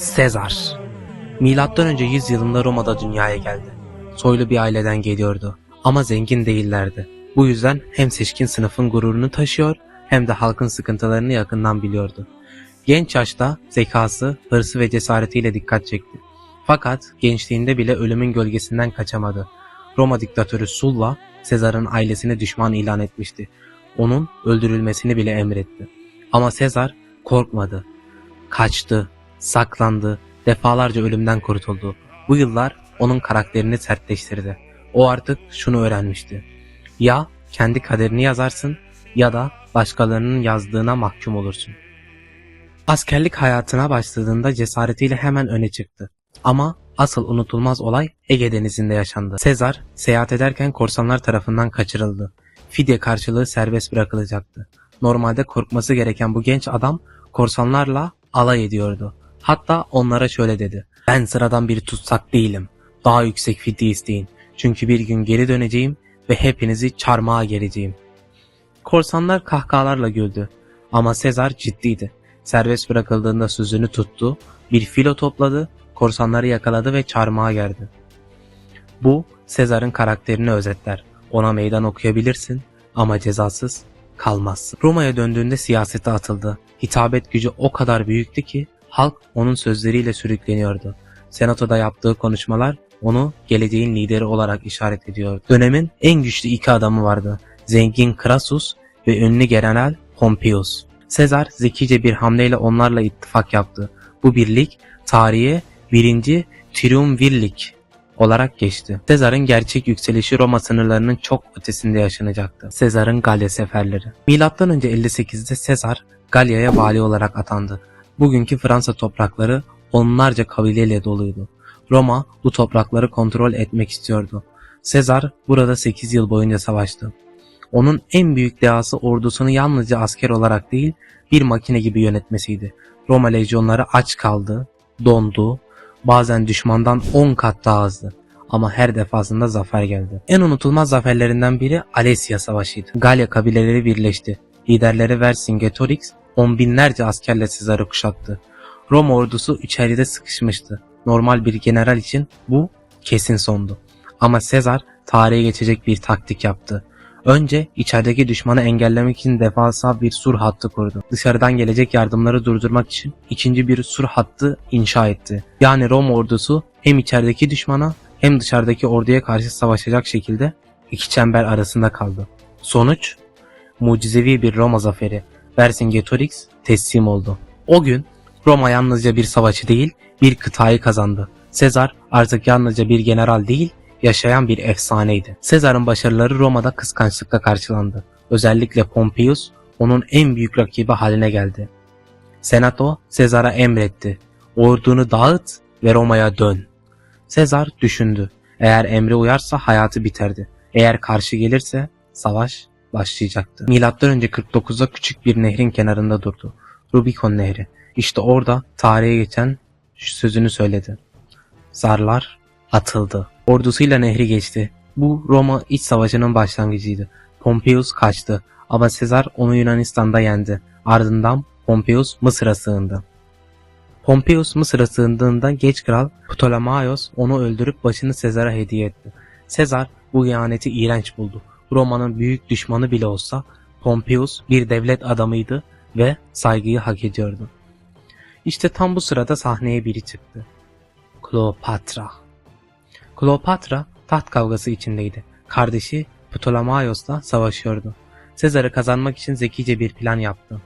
Sezar Milattan önce 100 yılında Roma'da dünyaya geldi. Soylu bir aileden geliyordu ama zengin değillerdi. Bu yüzden hem seçkin sınıfın gururunu taşıyor hem de halkın sıkıntılarını yakından biliyordu. Genç yaşta zekası, hırsı ve cesaretiyle dikkat çekti. Fakat gençliğinde bile ölümün gölgesinden kaçamadı. Roma diktatörü Sulla, Sezar'ın ailesine düşman ilan etmişti. Onun öldürülmesini bile emretti. Ama Sezar korkmadı. Kaçtı, saklandı, defalarca ölümden kurtuldu. Bu yıllar onun karakterini sertleştirdi. O artık şunu öğrenmişti. Ya kendi kaderini yazarsın ya da başkalarının yazdığına mahkum olursun. Askerlik hayatına başladığında cesaretiyle hemen öne çıktı. Ama asıl unutulmaz olay Ege Denizi'nde yaşandı. Sezar seyahat ederken korsanlar tarafından kaçırıldı. Fidye karşılığı serbest bırakılacaktı. Normalde korkması gereken bu genç adam korsanlarla alay ediyordu. Hatta onlara şöyle dedi. Ben sıradan bir tutsak değilim. Daha yüksek fidye isteyin. Çünkü bir gün geri döneceğim ve hepinizi çarmıha gereceğim. Korsanlar kahkahalarla güldü. Ama Sezar ciddiydi. Serbest bırakıldığında sözünü tuttu, bir filo topladı, korsanları yakaladı ve çarmıha gerdi. Bu Sezar'ın karakterini özetler. Ona meydan okuyabilirsin ama cezasız kalmazsın. Roma'ya döndüğünde siyasete atıldı. Hitabet gücü o kadar büyüktü ki halk onun sözleriyle sürükleniyordu. Senatoda yaptığı konuşmalar onu geleceğin lideri olarak işaret ediyordu. Dönemin en güçlü iki adamı vardı. Zengin Crassus ve ünlü general Pompeius. Sezar zekice bir hamleyle onlarla ittifak yaptı. Bu birlik tarihe birinci Triumvirlik olarak geçti. Sezar'ın gerçek yükselişi Roma sınırlarının çok ötesinde yaşanacaktı. Sezar'ın Galya seferleri. Milattan önce 58'de Sezar Galya'ya vali olarak atandı. Bugünkü Fransa toprakları onlarca kabileyle doluydu. Roma bu toprakları kontrol etmek istiyordu. Sezar burada 8 yıl boyunca savaştı. Onun en büyük dehası ordusunu yalnızca asker olarak değil bir makine gibi yönetmesiydi. Roma lejyonları aç kaldı, dondu, bazen düşmandan 10 kat daha azdı. Ama her defasında zafer geldi. En unutulmaz zaferlerinden biri Alessia Savaşı'ydı. Galya kabileleri birleşti. Liderleri Vercingetorix on binlerce askerle Sezar'ı kuşattı. Roma ordusu içeride sıkışmıştı. Normal bir general için bu kesin sondu. Ama Sezar tarihe geçecek bir taktik yaptı. Önce içerideki düşmanı engellemek için devasa bir sur hattı kurdu. Dışarıdan gelecek yardımları durdurmak için ikinci bir sur hattı inşa etti. Yani Roma ordusu hem içerideki düşmana hem dışarıdaki orduya karşı savaşacak şekilde iki çember arasında kaldı. Sonuç mucizevi bir Roma zaferi. Vercingetorix teslim oldu. O gün Roma yalnızca bir savaşı değil, bir kıtayı kazandı. Sezar artık yalnızca bir general değil, yaşayan bir efsaneydi. Sezar'ın başarıları Roma'da kıskançlıkla karşılandı. Özellikle Pompeius onun en büyük rakibi haline geldi. Senato Sezar'a emretti. Ordunu dağıt ve Roma'ya dön. Sezar düşündü. Eğer emre uyarsa hayatı biterdi. Eğer karşı gelirse savaş başlayacaktı. Milattan önce 49'da küçük bir nehrin kenarında durdu. Rubicon Nehri. İşte orada tarihe geçen sözünü söyledi. Zarlar atıldı. Ordusuyla nehri geçti. Bu Roma iç savaşının başlangıcıydı. Pompeius kaçtı ama Sezar onu Yunanistan'da yendi. Ardından Pompeius Mısır'a sığındı. Pompeius Mısır'a sığındığında geç kral Ptolemaios onu öldürüp başını Sezar'a hediye etti. Sezar bu ihaneti iğrenç buldu. Roma'nın büyük düşmanı bile olsa Pompeius bir devlet adamıydı ve saygıyı hak ediyordu. İşte tam bu sırada sahneye biri çıktı. Kleopatra. Kleopatra taht kavgası içindeydi. Kardeşi Ptolemaios'la savaşıyordu. Sezar'ı kazanmak için zekice bir plan yaptı.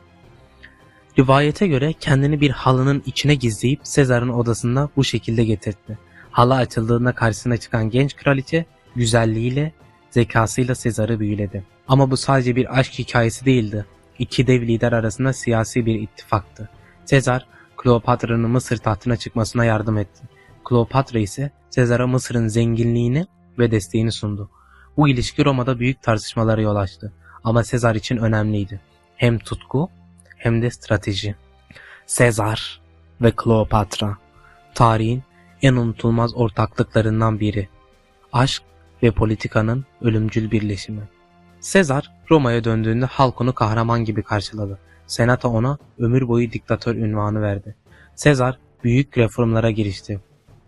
Rivayete göre kendini bir halının içine gizleyip Sezar'ın odasında bu şekilde getirtti. Halı açıldığında karşısına çıkan genç kraliçe güzelliğiyle, zekasıyla Sezar'ı büyüledi. Ama bu sadece bir aşk hikayesi değildi. İki dev lider arasında siyasi bir ittifaktı. Sezar, Kleopatra'nın Mısır tahtına çıkmasına yardım etti. Kleopatra ise Sezar'a Mısır'ın zenginliğini ve desteğini sundu. Bu ilişki Roma'da büyük tartışmalara yol açtı. Ama Sezar için önemliydi. Hem tutku hem de strateji. Sezar ve Kleopatra tarihin en unutulmaz ortaklıklarından biri. Aşk ve politikanın ölümcül birleşimi. Sezar Roma'ya döndüğünde halk onu kahraman gibi karşıladı. Senato ona ömür boyu diktatör ünvanı verdi. Sezar büyük reformlara girişti.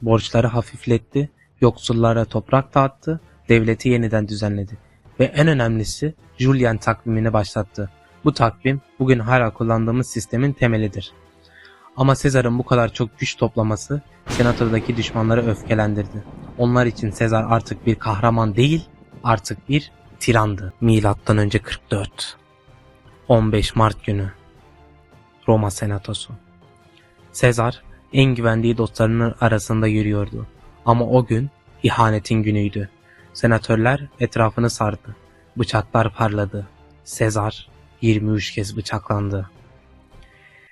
Borçları hafifletti, yoksullara toprak dağıttı, devleti yeniden düzenledi ve en önemlisi Julian takvimini başlattı. Bu takvim bugün hala kullandığımız sistemin temelidir. Ama Sezar'ın bu kadar çok güç toplaması senatodaki düşmanları öfkelendirdi. Onlar için Sezar artık bir kahraman değil, artık bir tirandı. Milattan önce 44. 15 Mart günü. Roma Senatosu. Sezar en güvendiği dostlarının arasında yürüyordu. Ama o gün ihanetin günüydü. Senatörler etrafını sardı. Bıçaklar parladı. Sezar 23 kez bıçaklandı.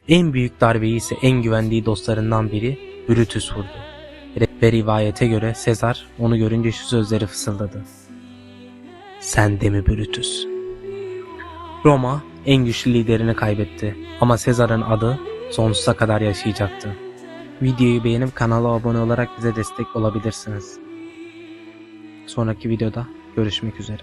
En büyük darbeyi ise en güvendiği dostlarından biri Brutus vurdu. Ve rivayete göre Sezar onu görünce şu sözleri fısıldadı. Sen de mi Brutus? Roma en güçlü liderini kaybetti ama Sezar'ın adı sonsuza kadar yaşayacaktı. Videoyu beğenip kanala abone olarak bize destek olabilirsiniz. Sonraki videoda görüşmek üzere.